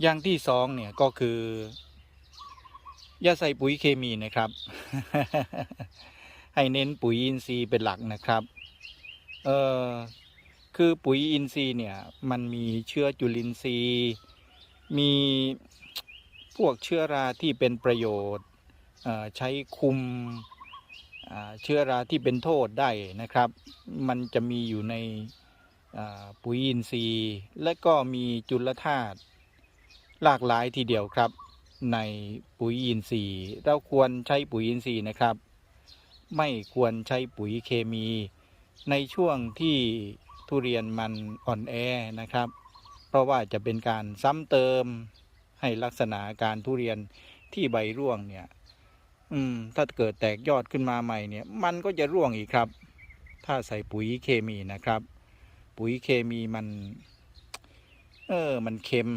อย่างที่สองเนี่ยก็คือ อย่าใส่ปุ๋ยเคมีนะครับ ให้เน้นปุ๋ยอินทรีย์เป็นหลักนะครับ เออคือปุ๋ยอินทรีย์เนี่ย มันมีเชื้อจุลินทรีย์ มีพวกเชื้อราที่เป็นประโยชน์ใช้คุมเชื้อราที่เป็นโทษได้นะครับ มันจะมีอยู่ในปุ๋ยอินทรีย์ และก็มีจุลธาตุ หลากหลายทีเดียวครับ ในปุ๋ยอินทรีย์เราควรใช้ปุ๋ยอินทรีย์นะครับ ไม่ควรใช้ปุ๋ยเคมี ในช่วงที่ทุเรียนมันอ่อนแอนะครับ เพราะว่าจะเป็นการซ้ำเติมให้ลักษณะการทุเรียนที่ใบร่วงเนี่ย อืม ถ้าเกิดแตกยอดขึ้นมาใหม่เนี่ย มันก็จะร่วงอีกครับ ถ้าใส่ปุ๋ยเคมีนะครับ ปุ๋ยเคมีมัน เออ มันเค็ม